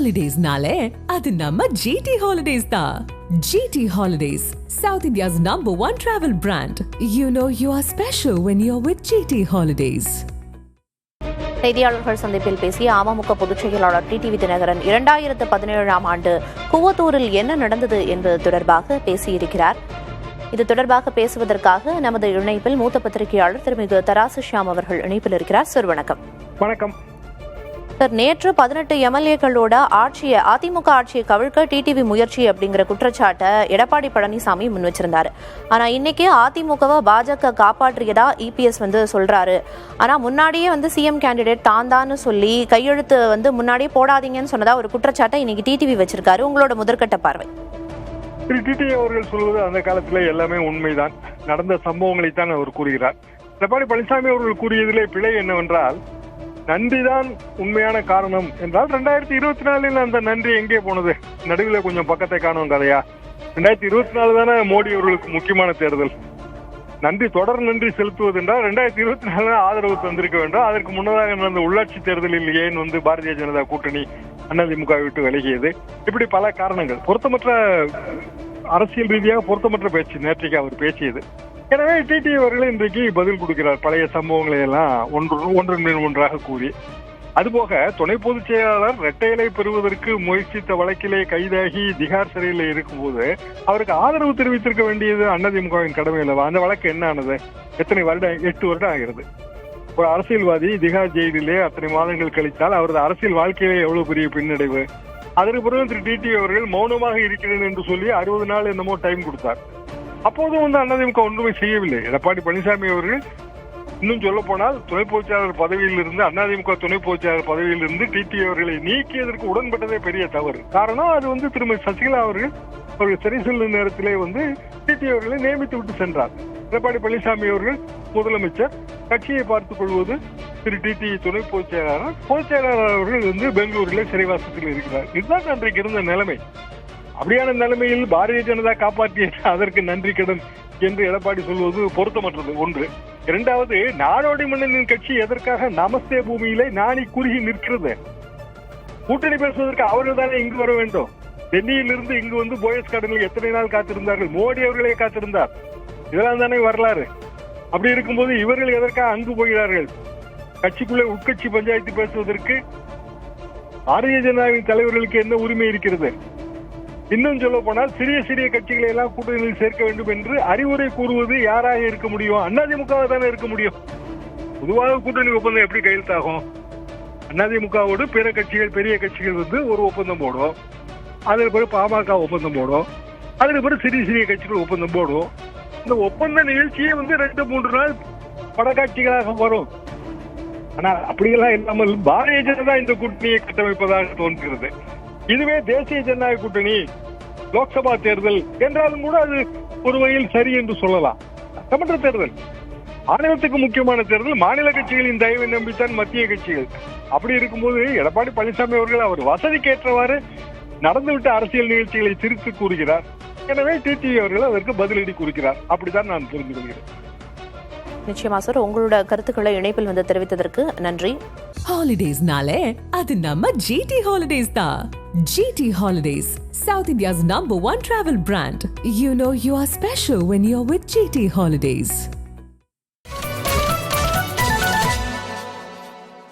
ஹாலிடேஸ்னாலே அது நம்ம ஜிடி ஹாலிடேஸ் தான் GT holidays south India's number one travel brand you know you are special when you are with GT holidays செய்தியாளர்கள் சந்திப்பில் பேசிய அமமுக பொதுச் செயலாளர் டிடிவி தினகரன் இரண்டாயிரத்து பதினேழாம் ஆண்டு குவத்தூரில் என்ன நடந்தது என்பது தொடர்பாக பேசியிருக்கிறார். இது தொடர்பாக பேசுவதற்காக நமது இணைப்பில் மூத்த பத்திரிகையாளர் திருமிகு தராசு ஷியாம் அவர்கள் இணைப்பில் இருக்கிறார். சார் வணக்கம். வணக்கம். சார் நேற்று பதினெட்டு எம்எல்ஏக்களோட ஆட்சியை அதிமுக ஆட்சியை கவிழ்க்க டிடிவி முயற்சி அப்படிங்கிற குற்றச்சாட்டை எடப்பாடி பழனிசாமி முன் வச்சிருந்தாரு. ஆனா இன்னைக்கு அதிமுகவை பாஜக காப்பாற்றியதா இபிஎஸ் வந்து சொல்றாரு. ஆனா முன்னாடியே வந்து சிஎம் கேண்டிடேட் தான் தான் சொல்லி கையெழுத்து வந்து முன்னாடியே போடாதீங்கன்னு சொன்னதா ஒரு குற்றச்சாட்டை இன்னைக்கு டிடிவி வச்சிருக்காரு. உங்களோட முதற்கட்ட பார்வை. திரு அவர்கள் சொல்வது அந்த காலத்துல எல்லாமே உண்மைதான். நடந்த சம்பவங்களை தான் அவர் கூறுகிறார். எடப்பாடி பழனிசாமி அவர்கள் கூறியதிலே பிழை என்னவென்றால் நன்றிதான் உண்மையான காரணம் என்றால் ரெண்டாயிரத்தி இருபத்தி நாலில் அந்த நன்றி எங்கே போனது? நடுவில் கொஞ்சம் பக்கத்தை காணும் கதையா? ரெண்டாயிரத்தி இருபத்தி நாலு தானே மோடி அவர்களுக்கு முக்கியமான தேர்தல். நன்றி தொடர் நன்றி செலுத்துவது என்றால் ரெண்டாயிரத்தி இருபத்தி நாலு ஆதரவு தந்திருக்க வேண்டும். அதற்கு முன்னதாக நடந்த உள்ளாட்சி தேர்தலில் ஏன் வந்து பாரதிய ஜனதா கூட்டணி அதிமுக விட்டு விலகியது? இப்படி பல காரணங்கள். பொருத்தமற்ற அரசியல் ரீதியாக பொருத்தமற்ற பேச்சு நேற்றைக்கு அவர் பேசியது. எனவே டிடி அவர்கள் இன்றைக்கு பதில் கொடுக்கிறார். பழைய சம்பவங்களை எல்லாம் ஒன்று ஒன்றன் மேல் ஒன்றாக கூறி. அதுபோக துணை பொதுச் செயலாளர் இரட்டையலை பெறுவதற்கு முயற்சித்த வழக்கிலே கைதாகி திகார் சிறையில் இருக்கும்போது அவருக்கு ஆதரவு தெரிவித்திருக்க வேண்டியது அண்ணதிமுகவின் கடமை இல்லவா அந்த வழக்கு என்ன ஆனது? எத்தனை வருடம் எட்டு வருடம் ஆகிறது. ஒரு அரசியல்வாதி திகார் ஜெயிலிலே அத்தனை மாதங்கள் கழித்தால் அவரது அரசியல் வாழ்க்கையிலே எவ்வளவு பெரிய பின்னடைவு? அதற்கு பிறகு திரு டிடி அவர்கள் மௌனமாக இருக்கிறேன் என்று சொல்லி அறுபது நாள் என்னமோ டைம் கொடுத்தார். அப்போதும் வந்து அதிமுக ஒன்றுமே செய்யவில்லை. எடப்பாடி பழனிசாமி அவர்கள் இன்னும் சொல்ல போனால் துணை பொதுச்செயலாளர் பதவியில் இருந்து அதிமுக துணை பொதுச்செயலாளர் பதவியில் இருந்து டிடி அவர்களை நீக்கியதற்கு உடன்பட்டதே பெரிய தவறு. காரணம் அது வந்து திருமதி சசிகலா அவர்கள் அவர்கள் சரி செல்லும் நேரத்திலே வந்து டிடி அவர்களை நியமித்து விட்டு சென்றார். எடப்பாடி பழனிசாமி அவர்கள் முதலமைச்சர். கட்சியை பார்த்துக் கொள்வது திரு டிடி துணை பொதுச் செயலாளர் பொதுச் செயலாளர் அவர்கள் வந்து பெங்களூரில் சிறைவாசத்தில் இருக்கிறார். இதுதான் அன்றைக்கு இருந்த நிலைமை. அப்படியான நிலைமையில் பாரதிய ஜனதா காப்பாற்றிய அதற்கு நன்றி கடன் என்று எடப்பாடி சொல்வது பொருத்தமற்றது. ஒன்று. இரண்டாவது நாடோடி மன்னனின் கட்சி எதற்காக நமஸ்தே பூமியிலே நாணி குறுகி நிற்கிறது? கூட்டணி பேசுவதற்கு அவர்கள் தானே இங்கு வர வேண்டும். டெல்லியில் இருந்து இங்கு வந்து போயஸ் கார்டனில் எத்தனை நாள் காத்திருந்தார்கள்? மோடி அவர்களே காத்திருந்தார். இதெல்லாம் தானே வரலாறு. அப்படி இருக்கும்போது இவர்கள் எதற்காக அங்கு போகிறார்கள்? கட்சிக்குள்ளே உட்கட்சி பஞ்சாயத்து பேசுவதற்கு பாரதிய ஜனதாவின் தலைவர்களுக்கு என்ன உரிமை இருக்கிறது? இன்னும் சொல்ல போனால் சிறிய சிறிய கட்சிகளை எல்லாம் கூட்டணியில் சேர்க்க வேண்டும் என்று அறிவுரை கூறுவது யாராக இருக்க முடியும்? அதிமுக தானே இருக்க முடியும்? பொதுவாக கூட்டணி ஒப்பந்தம் எப்படி கையெழுத்தாகும்? அதிமுகவோடு பிற கட்சிகள் பெரிய கட்சிகள் வந்து ஒரு ஒப்பந்தம் போடும். அதில் பிறகு பாமக ஒப்பந்தம் போடும். அதில் பிறகு சிறிய சிறிய கட்சிகள் ஒப்பந்தம் போடும். இந்த ஒப்பந்த நிகழ்ச்சியே வந்து ரெண்டு மூன்று நாள் படக்காட்சிகளாக வரும். ஆனால் அப்படியெல்லாம் இல்லாமல் பாரதிய ஜனதா இந்த கூட்டணியை கட்டமைப்பதாக தோன்றுகிறது. இதுவே தேசிய ஜனநாயக கூட்டணி. லோக்சபா தேர்தல் என்றாலும் கூட அது ஒரு வகையில் சரி என்று சொல்லலாம். சட்டமன்ற தேர்தல். மாநிலத்துக்கு முக்கியமான தேர்தல். மாநில கட்சிகளின் தயவை நம்பித்தான் மத்திய கட்சிகள். அப்படி இருக்கும்போது எடப்பாடி பழனிசாமி அவர்கள் அவர் வசதிக்கேற்றவாறு நடந்துவிட்ட அரசியல் நிகழ்ச்சிகளை திருத்து கூறுகிறார். எனவே டிடிவி அவர்கள் அதற்கு பதிலடி கூறுகிறார் அப்படித்தான் நான் தெரிந்து கொள்கிறேன் நிச்சயமா சார் உங்களோட கருத்துக்களை இணைப்பில் வந்து தெரிவித்ததற்கு நன்றி. ஹாலிடேஸ்னாலே அது நம்ம ஜிடி ஹாலிடேஸ் தான் GT holidays south India's number one travel brand you know you are special when you are with GT holidays